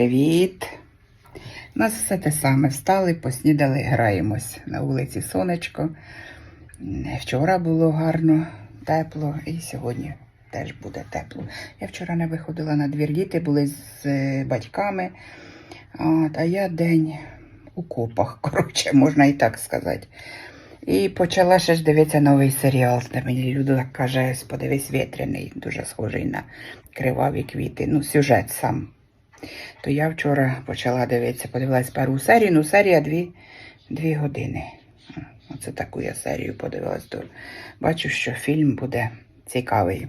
Привіт! У нас все те саме. Встали, поснідали, граємось. На вулиці сонечко. Вчора було гарно, тепло, і сьогодні теж буде тепло. Я вчора не виходила на двір. Діти були з е, батьками, от, а я день у копах, коротше, можна і так сказати. І почала ще ж дивитися новий серіал, де мені Люда каже, подивись вітряний, дуже схожий на криваві квіти. Ну, сюжет сам. То я вчора почала дивитися, подивилась першу серію, ну серія дві, дві години. Оце таку я серію подивилась. То бачу, що фільм буде цікавий.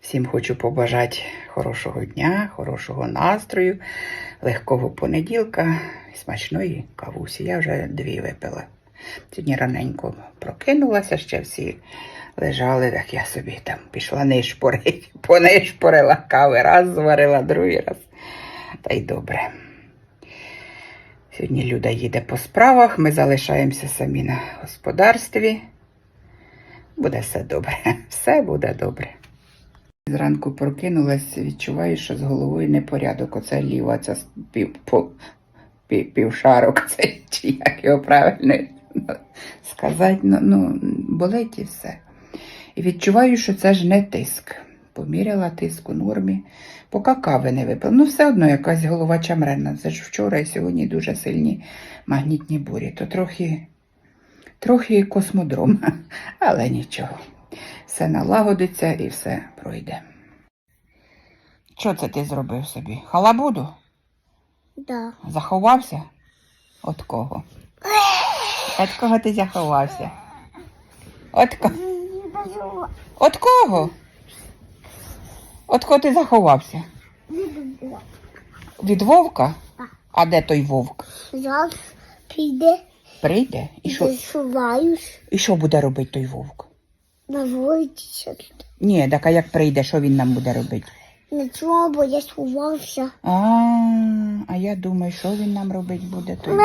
Всім хочу побажати хорошого дня, хорошого настрою, легкого понеділка смачної кавусі. Я вже дві випила. Сьогодні раненько прокинулася, ще всі лежали, так я собі там пішла нишпорить, понишпорила кави, раз зварила, другий раз. Та й добре. Сьогодні Люда їде по справах, ми залишаємося самі на господарстві. Буде все добре, все буде добре. Зранку прокинулась, відчуваю, що з головою непорядок. Оце ліва, с- пів, пів, півшарок, це, чи як його правильно сказати, ну, ну, болить і все. І відчуваю, що це ж не тиск. Поміряла тиск у нормі, поки кави не випила. Ну, все одно якась голова чамренна. Це ж вчора і сьогодні дуже сильні магнітні бурі. То трохи, трохи космодром, але нічого. Все налагодиться і все пройде. Що це ти зробив собі? Халабуду? Да. Заховався? От кого? От кого ти заховався? От, ко... От кого? От кого ти заховався? Від вовка? А де той вовк? Зараз піде, Прийде? І що, сховаюсь і що буде робити той вовк? на вулиці. Ні, так а як прийде, що він нам буде робити? Нічого, бо я сховався. А, а я думаю, що він нам робити буде вовк?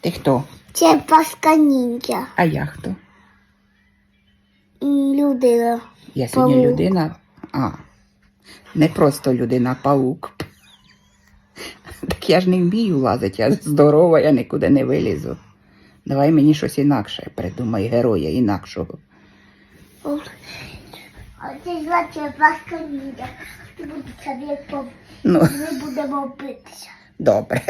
Ти хто? Це пасканіння. А я хто? Людина. Я сьогодні Павук. людина. А, не просто людина, а паук. Так я ж не вмію лазити, я здорова, я нікуди не вилізу. Давай мені щось інакше придумай героя інакшого. Ну, Ми будемо битися. добре.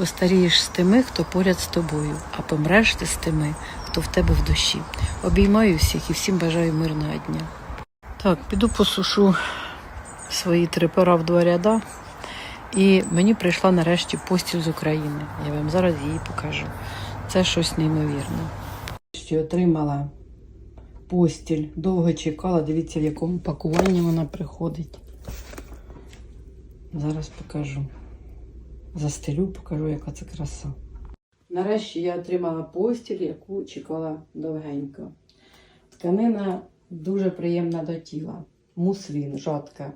Постарієш з тими, хто поряд з тобою, а помреш ти з тими, хто в тебе в душі. Обіймаю всіх і всім бажаю мирного дня. Так, піду посушу свої три пера в два ряда. І мені прийшла нарешті постіль з України. Я вам зараз її покажу. Це щось неймовірне. Що отримала постіль, довго чекала. Дивіться, в якому пакуванні вона приходить. Зараз покажу. Застелю, покажу, яка це краса. Нарешті я отримала постіль, яку чекала довгенько. Тканина дуже приємна до тіла. Муслін, жодка,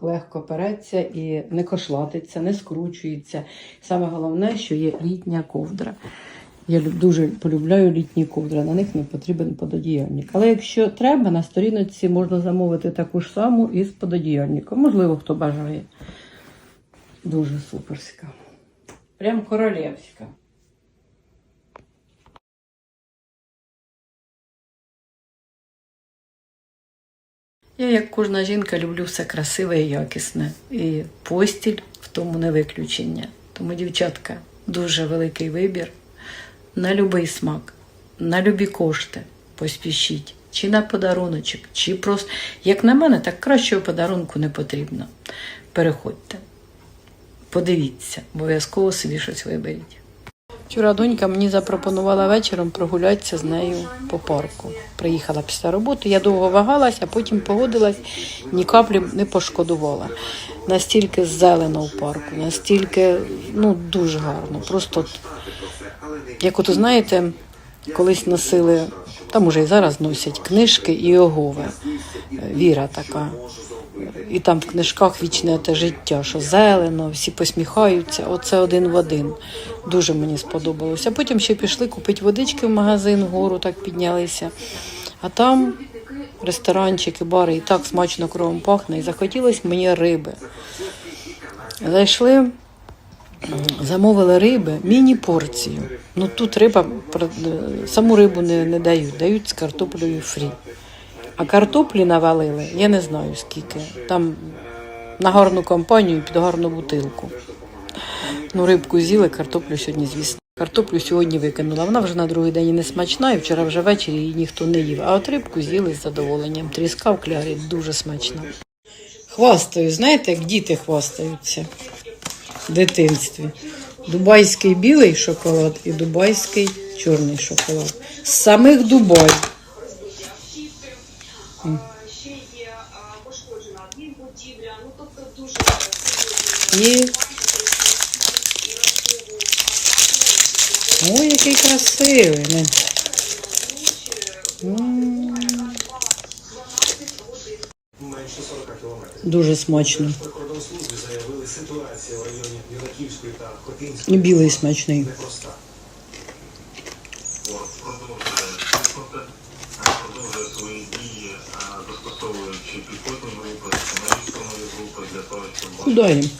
легко переться і не кошлатиться, не скручується. Саме головне, що є літня ковдра. Я дуже полюбляю літні ковдри, на них не потрібен пододіяльник. Але якщо треба, на сторіночці можна замовити таку ж саму із пододіяльником. Можливо, хто бажає. Дуже суперська. Прям королівська. Я, як кожна жінка, люблю все красиве і якісне. І постіль в тому не виключення. Тому, дівчатка, дуже великий вибір на любий смак, на любі кошти. Поспішіть. Чи на подаруночок, чи просто. Як на мене, так кращого подарунку не потрібно. Переходьте, подивіться, обов'язково собі щось виберіть. Вчора донька мені запропонувала вечором прогулятися з нею по парку. Приїхала після роботи, я довго вагалась, а потім погодилась, ні каплі не пошкодувала. Настільки зелено в парку, настільки ну, дуже гарно. Просто, як от знаєте, колись носили, там уже і зараз носять книжки і огови. Віра така. І там в книжках вічне те життя, що зелено, всі посміхаються. Оце один в один. Дуже мені сподобалося. Потім ще пішли купити водички в магазин, вгору так піднялися. А там ресторанчики, бари і так смачно кровом пахне. І захотілося мені риби. Зайшли, замовили риби, міні-порцію. Ну тут риба, саму рибу не, не дають, дають з картоплею фрі. А картоплі навалили, я не знаю скільки. Там на гарну компанію під гарну бутилку. Ну, рибку з'їли, картоплю сьогодні, звісно. Картоплю сьогодні викинула. Вона вже на другий день не смачна, і вчора вже ввечері її ніхто не їв. А от рибку з'їли з задоволенням. Тріска в клярі дуже смачна. Хвастаю, знаєте, як діти хвастаються в дитинстві. Дубайський білий шоколад і дубайський чорний шоколад. З самих Дубай. Ще є пошкоджена адмінбудівля, ну тобто дуже І... Ой, який красивий. Менше 40 кілометрів. Дуже смачно. Прикордонслужбі заявили, ситуація в районі Юнаківської та Хотинської білий смачний. непроста. продовжує свої дії, а, піхотні